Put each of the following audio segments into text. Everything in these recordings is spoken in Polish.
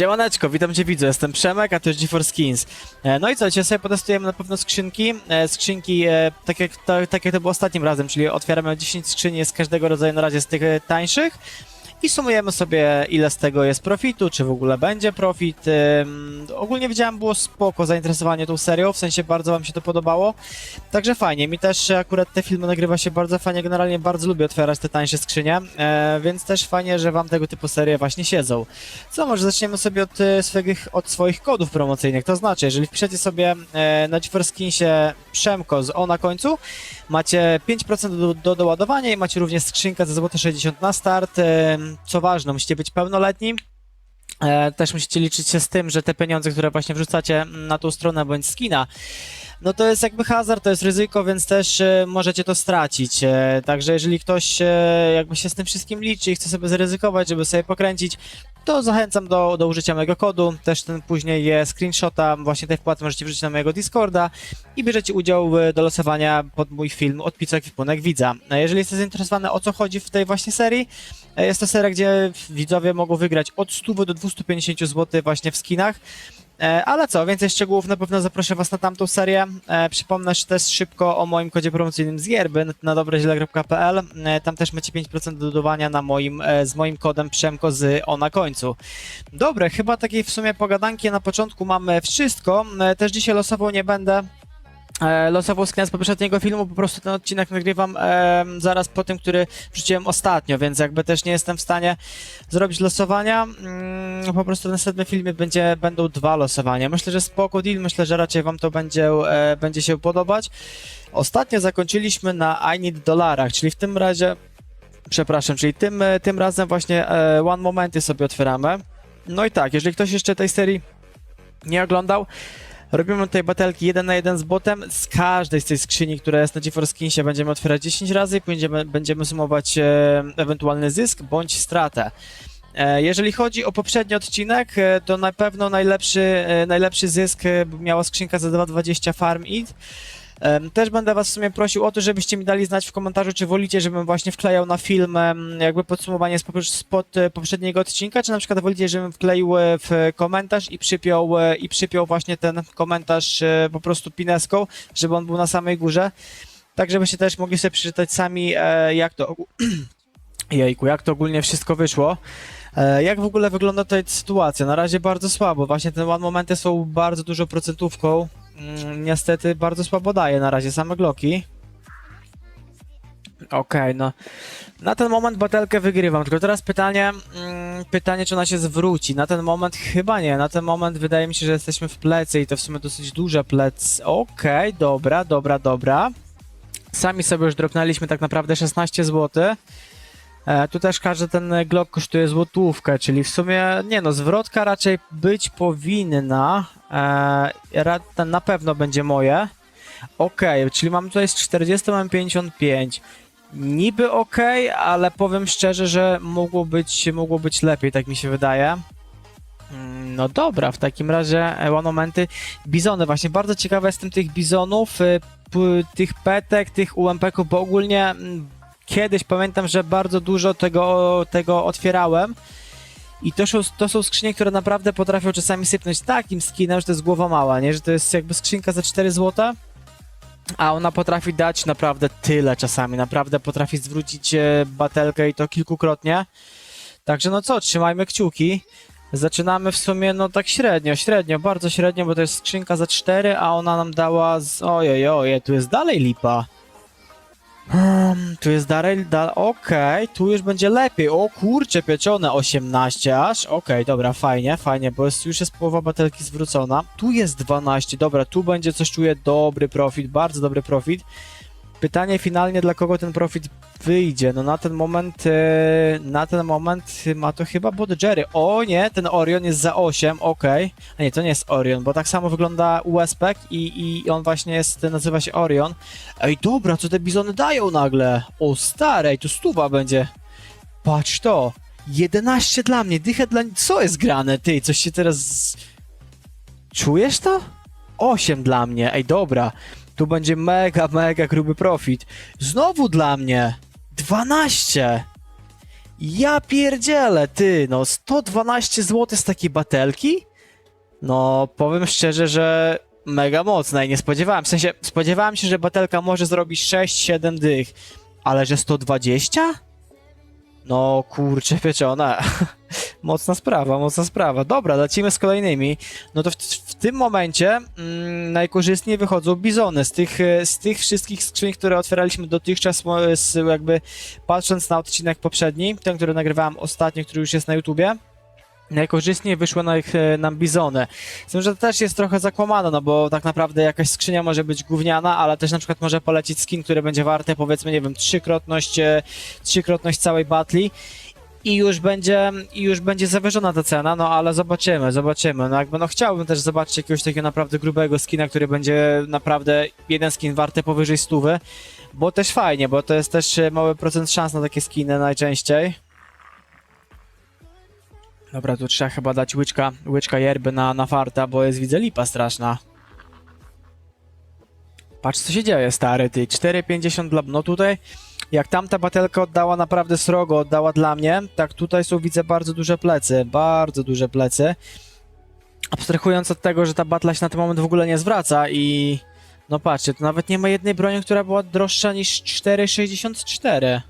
Siemaneczko, witam cię widzu, jestem Przemek, a to jest GeForce Skins. E, No i co, dzisiaj sobie potestujemy na pewno skrzynki. E, Skrzynki, e, tak jak to, tak jak to było ostatnim razem, czyli otwieramy 10 skrzyni z każdego rodzaju na razie z tych tańszych. I sumujemy sobie ile z tego jest profitu, czy w ogóle będzie profit. Ym, ogólnie widziałem, było spoko zainteresowanie tą serią, w sensie bardzo wam się to podobało. Także fajnie, mi też akurat te filmy nagrywa się bardzo fajnie, generalnie bardzo lubię otwierać te tańsze skrzynie, e, więc też fajnie, że wam tego typu serie właśnie siedzą. Co, może zaczniemy sobie od, e, swoich, od swoich kodów promocyjnych, to znaczy, jeżeli wpiszecie sobie e, na GeForce Przemko z O na końcu, macie 5% do, do doładowania i macie również skrzynkę za złote 60 na start. E, Co ważne, musicie być pełnoletni. E, Też musicie liczyć się z tym, że te pieniądze, które właśnie wrzucacie na tą stronę bądź skina, no to jest jakby hazard, to jest ryzyko, więc też e, możecie to stracić. E, Także jeżeli ktoś e, jakby się z tym wszystkim liczy i chce sobie zaryzykować, żeby sobie pokręcić, to zachęcam do, do użycia mojego kodu. Też ten później je screenshota właśnie tej wpłaty możecie wrzucić na mojego Discorda i bierzecie udział do losowania pod mój film Odpisu Ekwipunek Widza. A jeżeli jesteś zainteresowany o co chodzi w tej właśnie serii, jest to seria, gdzie widzowie mogą wygrać od 100 do 250 zł właśnie w skinach. E, Ale co, więcej szczegółów na pewno zaproszę Was na tamtą serię. E, Przypomnę też szybko o moim kodzie promocyjnym z Gierby na dobreźle.pl. E, Tam też macie 5% do dodawania na moim, z moim kodem Przemko z O na końcu. Dobre, chyba takiej w sumie pogadanki na początku mamy wszystko. Też dzisiaj losowo nie będę e, losował skin z poprzedniego filmu, po prostu ten odcinek nagrywam e, zaraz po tym, który wrzuciłem ostatnio, więc jakby też nie jestem w stanie zrobić losowania. Mm, po prostu w następnym filmie będzie, będą dwa losowania. Myślę, że spoko deal, myślę, że raczej wam to będzie, e, będzie się podobać. Ostatnio zakończyliśmy na I need dolarach, czyli w tym razie, przepraszam, czyli tym, e, tym razem właśnie e, one momenty sobie otwieramy. No i tak, jeżeli ktoś jeszcze tej serii nie oglądał, Robimy tutaj batelki 1 na 1 z botem. Z każdej z tej skrzyni, która jest na GeForce Skinsie, będziemy otwierać 10 razy i będziemy, będziemy sumować e, ewentualny zysk bądź stratę. E, jeżeli chodzi o poprzedni odcinek, e, to na pewno najlepszy, e, najlepszy zysk e, miała skrzynka za 2,20 Farm It. Też będę was w sumie prosił o to, żebyście mi dali znać w komentarzu, czy wolicie, żebym właśnie wklejał na film jakby podsumowanie spod, e, poprzedniego odcinka, czy na przykład wolicie, żebym wkleił e, w komentarz i przypiął, e, i przypiął właśnie ten komentarz po prostu pineską, żeby on był na samej górze, tak żebyście też mogli sobie przeczytać sami, jak to Jejku, jak to ogólnie wszystko wyszło. Jak w ogóle wygląda tutaj sytuacja? Na razie bardzo słabo. Właśnie te one momenty są bardzo dużo procentówką. Mm, Niestety bardzo słabo daje na razie same gloki. Okej, no. Na ten moment batelkę wygrywam, tylko teraz pytanie, mm, pytanie czy ona się zwróci. Na ten moment chyba nie, na ten moment wydaje mi się, że jesteśmy w plecy i to w sumie dosyć duże plec. Okej, dobra, dobra, dobra. Sami sobie już dropnęliśmy tak naprawdę 16 zł. E, tu też każdy ten Glock kosztuje złotówkę, czyli w sumie, nie no, zwrotka raczej być powinna. E, na pewno będzie moje. Okej, czyli mam tutaj z 40, mam 55. Niby okej, ale powiem szczerze, że mogło być, mogło być lepiej, tak mi się wydaje. Mm, No dobra, w takim razie e, one momenty. Bizony, właśnie bardzo ciekawe jestem tych bizonów, p- tych petek, tych UMP-ków, bo ogólnie mm, kiedyś pamiętam, że bardzo dużo tego, tego otwierałem. I to są, to są skrzynie, które naprawdę potrafią czasami sypnąć takim skinem, że to jest głowa mała, nie? Że to jest jakby skrzynka za 4 zł, a ona potrafi dać naprawdę tyle czasami. Naprawdę potrafi zwrócić e, batelkę i to kilkukrotnie. Także no co, trzymajmy kciuki. Zaczynamy w sumie no tak średnio, średnio, bardzo średnio, bo to jest skrzynka za 4, a ona nam dała z... Ojej, ojej, tu jest dalej lipa. Hmm, tu jest dalej, da... okej, tu już będzie lepiej. O kurcze, pieczone 18 aż. Okej, dobra, fajnie, fajnie, bo jest, już jest połowa batelki zwrócona. Tu jest 12, dobra, tu będzie coś czuję dobry profit, bardzo dobry profit. Pytanie finalnie, dla kogo ten profit wyjdzie? No na ten moment, e, na ten moment ma to chyba Bod Jerry. O nie, ten Orion jest za 8, okej. A nie, to nie jest Orion, bo tak samo wygląda USPEC i, i on właśnie jest, nazywa się Orion. Ej, dobra, co te bizony dają nagle? O, stare, tu stuwa będzie. Patrz to. 11 dla mnie, dychę dla... Co jest grane, ty? Coś się teraz... Czujesz to? 8 dla mnie, ej, dobra. Tu będzie mega, mega gruby profit. Znowu dla mnie. 12. Ja pierdzielę, ty, no 112 zł z takiej batelki? No, powiem szczerze, że mega mocna i nie spodziewałem. W sensie, spodziewałem się, że batelka może zrobić 6-7 dych, ale że 120? No, kurczę pieczone. mocna sprawa, mocna sprawa. Dobra, lecimy z kolejnymi. No to w, w tym momencie mm, najkorzystniej wychodzą bizony. Z tych, z tych wszystkich skrzyń, które otwieraliśmy dotychczas, z, jakby patrząc na odcinek poprzedni, ten, który nagrywałem ostatnio, który już jest na YouTubie, najkorzystniej wyszło na ich, e, nam bizony. Z tym, że to też jest trochę zakłamane, no bo tak naprawdę jakaś skrzynia może być gówniana, ale też na przykład może polecić skin, który będzie warty powiedzmy, nie wiem, trzykrotność, e, trzykrotność całej batli i już będzie, i już będzie zawyżona ta cena, no ale zobaczymy, zobaczymy. No jakby no chciałbym też zobaczyć jakiegoś takiego naprawdę grubego skina, który będzie naprawdę jeden skin warty powyżej stówy, bo też fajnie, bo to jest też e, mały procent szans na takie skiny najczęściej. Dobra, tu trzeba chyba dać łyczka, łyczka yerby na, na farta, bo jest widzę lipa straszna. Patrz co się dzieje, stary, ty. 4,50 dla... No tutaj, jak tamta batelka oddała naprawdę srogo, oddała dla mnie, tak tutaj są, widzę, bardzo duże plecy. Bardzo duże plecy. Abstrahując od tego, że ta batla się na ten moment w ogóle nie zwraca i... No patrzcie, to nawet nie ma jednej broni, która była droższa niż 4,64.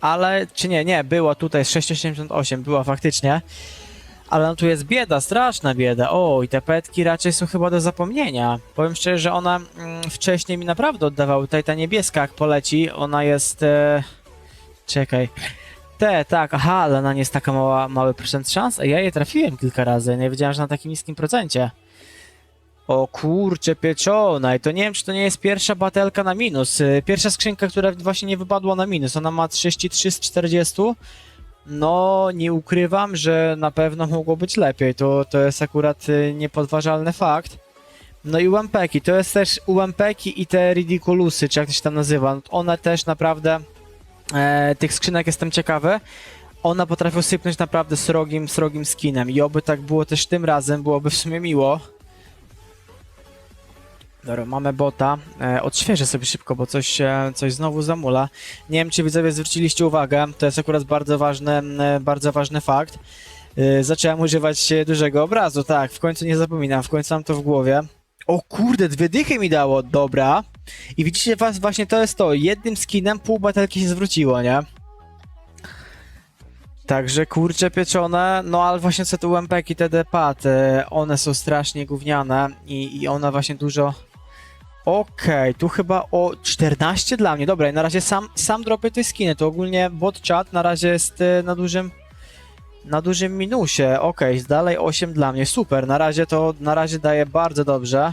Ale, czy nie, nie, była tutaj z 6,88, była faktycznie. Ale no tu jest bieda, straszna bieda. O, i te petki raczej są chyba do zapomnienia. Powiem szczerze, że ona mm, wcześniej mi naprawdę oddawały. Tutaj ta niebieska, jak poleci, ona jest... E... Czekaj. Te, tak, aha, ale ona nie jest taka mała, mały procent szans. A ja je trafiłem kilka razy, nie wiedziałem, że na takim niskim procencie. O kurcze pieczona i to nie wiem, czy to nie jest pierwsza batelka na minus. Y, Pierwsza skrzynka, która właśnie nie wypadła na minus. Ona ma 33 z 40. No, nie ukrywam, że na pewno mogło być lepiej. To, to jest akurat y, niepodważalny fakt. No i UMPeki, to jest też UMPeki i te Ridiculusy, czy jak to się tam nazywa. One też naprawdę, e, tych skrzynek jestem ciekawy. One potrafią sypnąć naprawdę srogim, srogim skinem i oby tak było też tym razem, byłoby w sumie miło. Dobra, mamy bota. E, odświeżę sobie szybko, bo coś, e, coś znowu zamula. Nie wiem, czy widzowie zwróciliście uwagę, to jest akurat bardzo ważny, e, bardzo ważny fakt. E, zacząłem używać e, dużego obrazu, tak, w końcu nie zapominam, w końcu mam to w głowie. O kurde, dwie dychy mi dało, dobra. I widzicie, was, właśnie to jest to, jednym skinem pół batelki się zwróciło, nie? Także kurcze pieczone, no ale właśnie co UMP-ki, te depat, e, one są strasznie gówniane i, i one właśnie dużo... Okej, tu chyba o 14 dla mnie. Dobra, i na razie sam, sam dropię te skiny. To ogólnie bot chat na razie jest e, na dużym na dużym minusie. Okej, dalej 8 dla mnie. Super, na razie to na razie daje bardzo dobrze.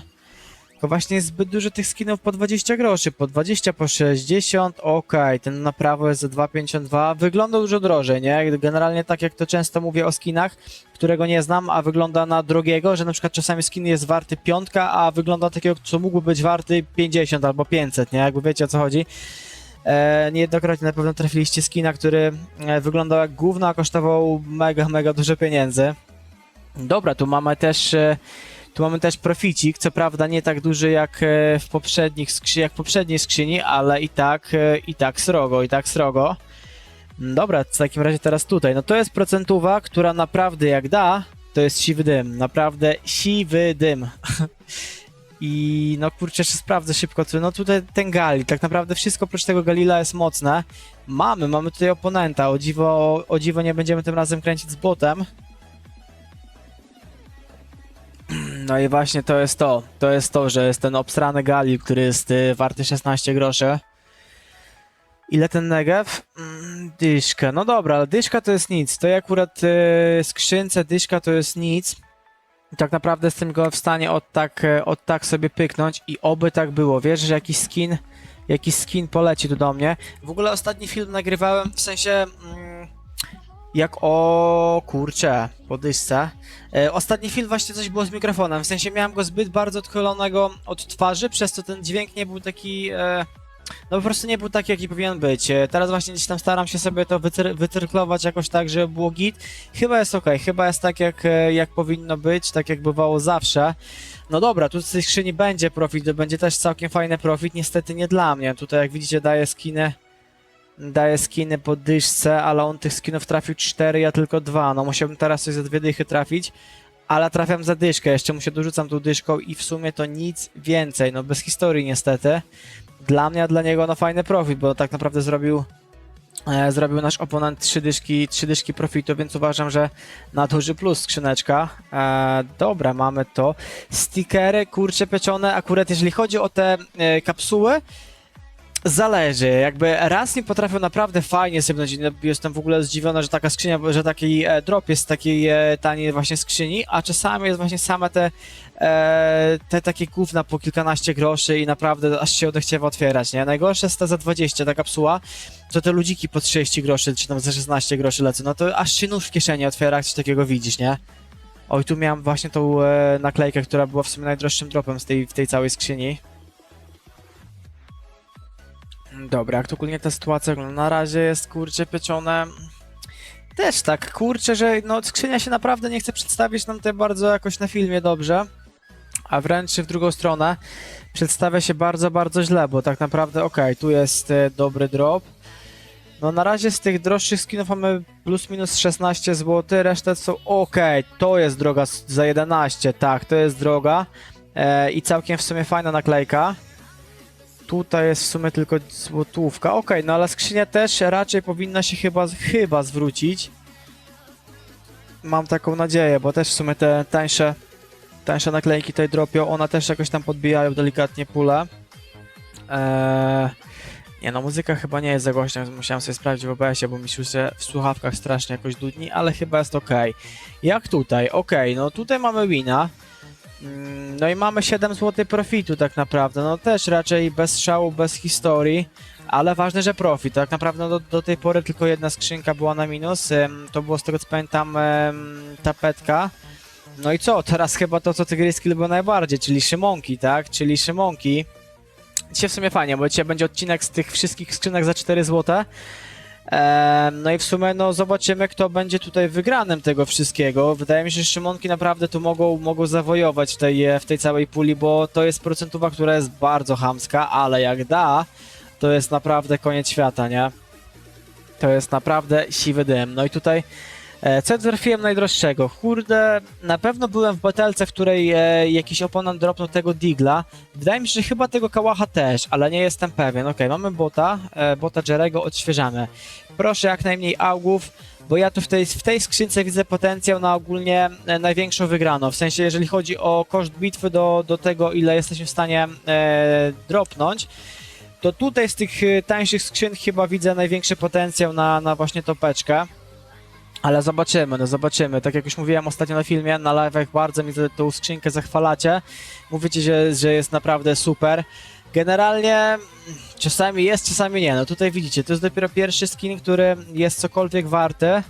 Tylko właśnie jest zbyt dużo tych skinów po 20 groszy, po 20, po 60, okej, ten na prawo jest za 2,52, wygląda dużo drożej, nie? Generalnie tak jak to często mówię o skinach, którego nie znam, a wygląda na drogiego, że na przykład czasami skin jest warty piątka, a wygląda takiego, co mógłby być warty 50 albo 500, nie? Jakby wiecie o co chodzi. E, niejednokrotnie na pewno trafiliście skina, który e, wyglądał jak gówno, a kosztował mega, mega dużo pieniędzy. Dobra, tu mamy też... E, tu mamy też proficik, co prawda nie tak duży jak e, w poprzednich skrzy, jak w poprzedniej skrzyni, ale i tak, e, i tak srogo, i tak srogo. Mm, Dobra, w takim razie teraz tutaj. No to jest procentuwa, która naprawdę jak da, to jest siwy dym. Naprawdę siwy dym. I no kurczę, jeszcze sprawdzę szybko, co- no tutaj ten Gali, tak naprawdę wszystko oprócz tego Galila jest mocne. Mamy, mamy tutaj oponenta, o dziwo, o dziwo nie będziemy tym razem kręcić z botem. No i właśnie to jest to, to jest to, że jest ten obstrany Galil, który jest y, warty 16 groszy. Ile ten Negev? Mm, dyszka, no dobra, ale dyszka to jest nic. To akurat y, skrzynce dyszka to jest nic. Tak naprawdę jestem go w stanie od tak, e, od tak sobie pyknąć i oby tak było. Wiesz, że jakiś skin, jakiś skin poleci tu do mnie. W ogóle ostatni film nagrywałem, w sensie... Mm, jak o kurczę, po dyszce. E, ostatni film właśnie coś było z mikrofonem, w sensie miałem go zbyt bardzo odchylonego od twarzy, przez co ten dźwięk nie był taki... E, no po prostu nie był taki, jaki powinien być. E, Teraz właśnie gdzieś tam staram się sobie to wycyr jakoś tak, żeby było git. Chyba jest ok, chyba jest tak, jak, e, jak powinno być, tak jak bywało zawsze. No dobra, tu z tej skrzyni będzie profit, to będzie też całkiem fajny profit, niestety nie dla mnie. Tutaj jak widzicie daje skiny daje skiny po dyszce, ale on tych skinów trafił 4, ja tylko dwa. No musiałbym teraz coś za dwie dychy trafić, ale trafiam za dyszkę, jeszcze mu się dorzucam tą dyszką i w sumie to nic więcej, no bez historii niestety. Dla mnie, a dla niego no fajny profit, bo tak naprawdę zrobił e, zrobił nasz oponent trzy dyszki, trzy dyszki profitu, więc uważam, że na duży plus skrzyneczka. E, dobra, mamy to. Stickery, kurcze pieczone, akurat jeżeli chodzi o te e, kapsuły, Zależy, jakby raz nie potrafią naprawdę fajnie sypnąć. i Jestem w ogóle zdziwiony, że taka skrzynia, że taki e, drop jest z takiej e, taniej właśnie skrzyni, a czasami jest właśnie same te, e, te takie gówna po kilkanaście groszy i naprawdę aż się odechciewa otwierać, nie? Najgorsze jest ta za 20, ta kapsuła, to te ludziki po 30 groszy, czy tam za 16 groszy lecą, no to aż się nóż w kieszeni otwiera, jak coś takiego widzisz, nie? Oj, tu miałem właśnie tą naklejkę, która była w sumie najdroższym dropem z tej, w tej całej skrzyni. Dobra, ogólnie ta sytuacja wygląda? Na razie jest kurcze pieczone. Też tak, kurczę, że no skrzynia się naprawdę nie chce przedstawić nam tutaj bardzo jakoś na filmie dobrze. A wręcz w drugą stronę przedstawia się bardzo, bardzo źle, bo tak naprawdę okej, tu jest e, dobry drop. No na razie z tych droższych skinów mamy plus minus 16 zł, reszta są okej, to jest droga za 11, tak, to jest droga. E, I całkiem w sumie fajna naklejka. Tutaj jest w sumie tylko złotówka. Okej, no ale skrzynia też raczej powinna się chyba, chyba zwrócić. Mam taką nadzieję, bo też w sumie te tańsze, tańsze naklejki tutaj dropią. One też jakoś tam podbijają delikatnie pulę. Eee, nie no, muzyka chyba nie jest za głośna, musiałem sobie sprawdzić w OBS-ie, bo mi się w słuchawkach strasznie jakoś dudni, ale chyba jest ok. Jak tutaj? Ok, no tutaj mamy wina. Mm, No i mamy 7 zł profitu tak naprawdę. No też raczej bez szału, bez historii, ale ważne, że profit. Tak naprawdę do, do tej pory tylko jedna skrzynka była na minus. To było z tego co pamiętam tapetka. No i co? Teraz chyba to, co tygryski lubią najbardziej, czyli szymonki, tak? Czyli szymonki. Dzisiaj w sumie fajnie, bo dzisiaj będzie odcinek z tych wszystkich skrzynek za 4 zł. No i w sumie no zobaczymy, kto będzie tutaj wygranym tego wszystkiego. Wydaje mi się, że Szymonki naprawdę tu mogą, mogą zawojować w tej, e, w tej całej puli, bo to jest procentowa, która jest bardzo chamska, ale jak da, to jest naprawdę koniec świata, nie? To jest naprawdę siwy dym. No i tutaj co trafiłem najdroższego? Kurde, na pewno byłem w batelce, w której e, jakiś oponent dropnął tego Digla. Wydaje mi się, że chyba tego Kałacha też, ale nie jestem pewien. Okej, mamy bota, e, bota Jerego, odświeżamy. Proszę jak najmniej augów, bo ja tu w tej, w tej skrzynce widzę potencjał na ogólnie e, największą wygraną. W sensie, jeżeli chodzi o koszt bitwy do, do tego, ile jesteśmy w stanie e, dropnąć, to tutaj z tych e, tańszych skrzyn chyba widzę największy potencjał na, na właśnie topeczkę. Ale zobaczymy, no zobaczymy. Tak jak już mówiłem ostatnio na filmie, na live'ach bardzo mi tę- skrzynkę zachwalacie. Mówicie, że, że jest naprawdę super. Generalnie czasami jest, czasami nie. No tutaj widzicie, to jest dopiero pierwszy skin, który jest cokolwiek warty.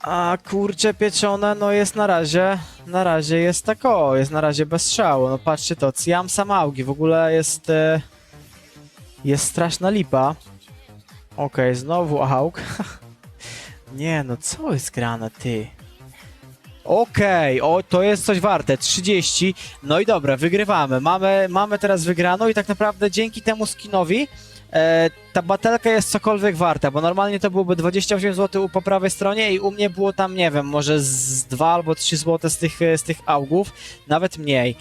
A kurcze pieczone, no jest na razie, na razie jest tak o, jest na razie bez strzału. No patrzcie to, Ciam Samaugi, w ogóle jest, e, jest straszna lipa. Okej, znowu auk. Nie no, co jest grane, ty? Okej, o, to jest coś warte, 30. No i dobra, wygrywamy. Mamy, mamy teraz wygraną i tak naprawdę dzięki temu skinowi e, ta batelka jest cokolwiek warta, bo normalnie to byłoby 28 zł po prawej stronie i u mnie było tam, nie wiem, może z 2 albo 3 zł z tych, e, z tych augów, nawet mniej.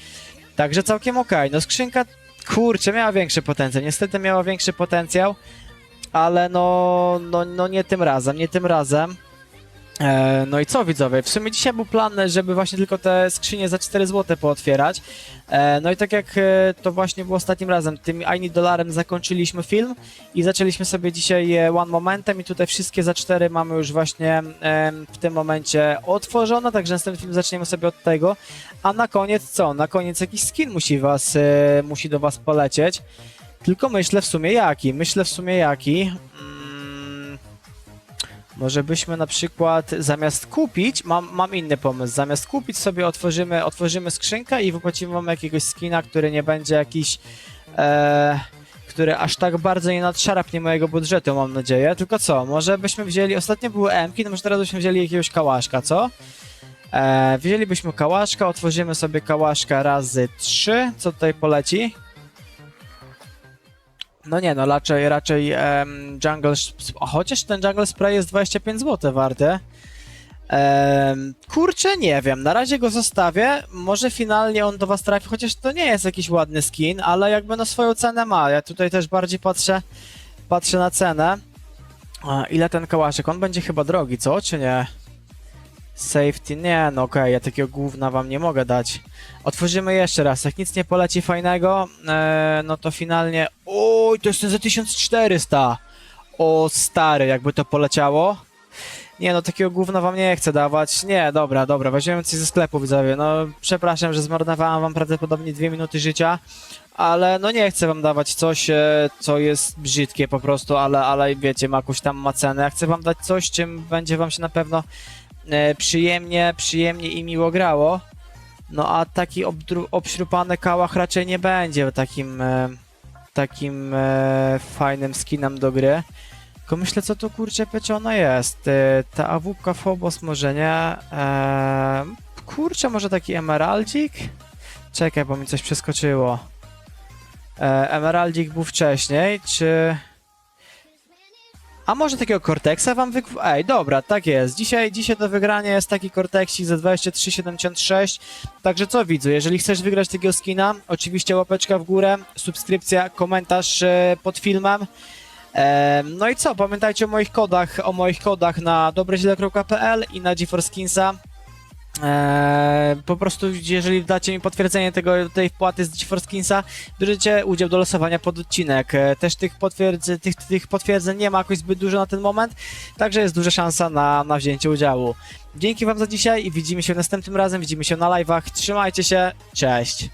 Także całkiem okej. No skrzynka, kurczę, miała większy potencjał. Niestety miała większy potencjał, ale no, no, no nie tym razem, nie tym razem. E, no i co widzowie, w sumie dzisiaj był plan, żeby właśnie tylko te skrzynie za 4 zł pootwierać. E, no i tak jak e, to właśnie było ostatnim razem, tym I Need dolarem zakończyliśmy film i zaczęliśmy sobie dzisiaj One Momentem i tutaj wszystkie za 4 mamy już właśnie w tym momencie otworzone, także następny film zaczniemy sobie od tego. A na koniec co? Na koniec jakiś skin musi was, musi do was polecieć. Tylko myślę w sumie jaki, myślę w sumie jaki. Mm, może byśmy na przykład zamiast kupić, mam, mam inny pomysł, zamiast kupić sobie otworzymy, otworzymy skrzynkę i wypłacimy wam jakiegoś skina, który nie będzie jakiś, e, który aż tak bardzo nie nadszarapnie mojego budżetu, mam nadzieję. Tylko co, może byśmy wzięli, ostatnio były M-ki, no może teraz byśmy wzięli jakiegoś kałaszka, co? E, wzięlibyśmy kałaszka, otworzymy sobie kałaszka razy 3, co tutaj poleci? No nie, no raczej, raczej em, Jungle... Chociaż ten Jungle Spray jest 25 zł warty. Em, kurczę, nie wiem, na razie go zostawię, może finalnie on do was trafi, chociaż to nie jest jakiś ładny skin, ale jakby no swoją cenę ma, ja tutaj też bardziej patrzę, patrzę na cenę. Ile ten kałaszek? On będzie chyba drogi, co? Czy nie? Safety, nie, no okej, ja takiego gówna wam nie mogę dać. Otworzymy jeszcze raz, jak nic nie poleci fajnego, e, no to finalnie... Oj, to jest ten za 1400! O stary, jakby to poleciało. Nie no, takiego gówna wam nie chcę dawać. Nie, dobra, dobra, weźmiemy coś ze sklepu, widzowie. No, przepraszam, że zmarnowałem wam prawdopodobnie dwie minuty życia, ale no nie chcę wam dawać coś, e, co jest brzydkie po prostu, ale, ale wiecie, ma jakąś tam ma cenę. Ja chcę wam dać coś, czym będzie wam się na pewno przyjemnie, przyjemnie i miło grało. No a taki obśrupany kałach raczej nie będzie takim, e, takim e, fajnym skinem do gry. Tylko myślę, co to kurczę pieczone jest. E, ta awupka Phobos może nie. E, kurczę, może taki emeraldzik? Czekaj, bo mi coś przeskoczyło. E, emeraldzik był wcześniej, czy... A może takiego Cortexa wam wyk... Ej, dobra, tak jest. Dzisiaj, dzisiaj do wygrania jest taki Cortexik za 23,76. Także co widzu, jeżeli chcesz wygrać takiego skina, oczywiście łapeczka w górę, subskrypcja, komentarz e, pod filmem. Em, No i co, pamiętajcie o moich kodach, o moich kodach na dobreźle.pl i na GeForce Skinsa. Eee, po prostu, jeżeli dacie mi potwierdzenie tego, tej wpłaty z GeForce Skinsa, bierzecie udział do losowania pod odcinek. E, Też tych, tych, tych potwierdzeń nie ma jakoś zbyt dużo na ten moment, także jest duża szansa na, na wzięcie udziału. Dzięki Wam za dzisiaj i widzimy się następnym razem, widzimy się na live'ach. Trzymajcie się, cześć!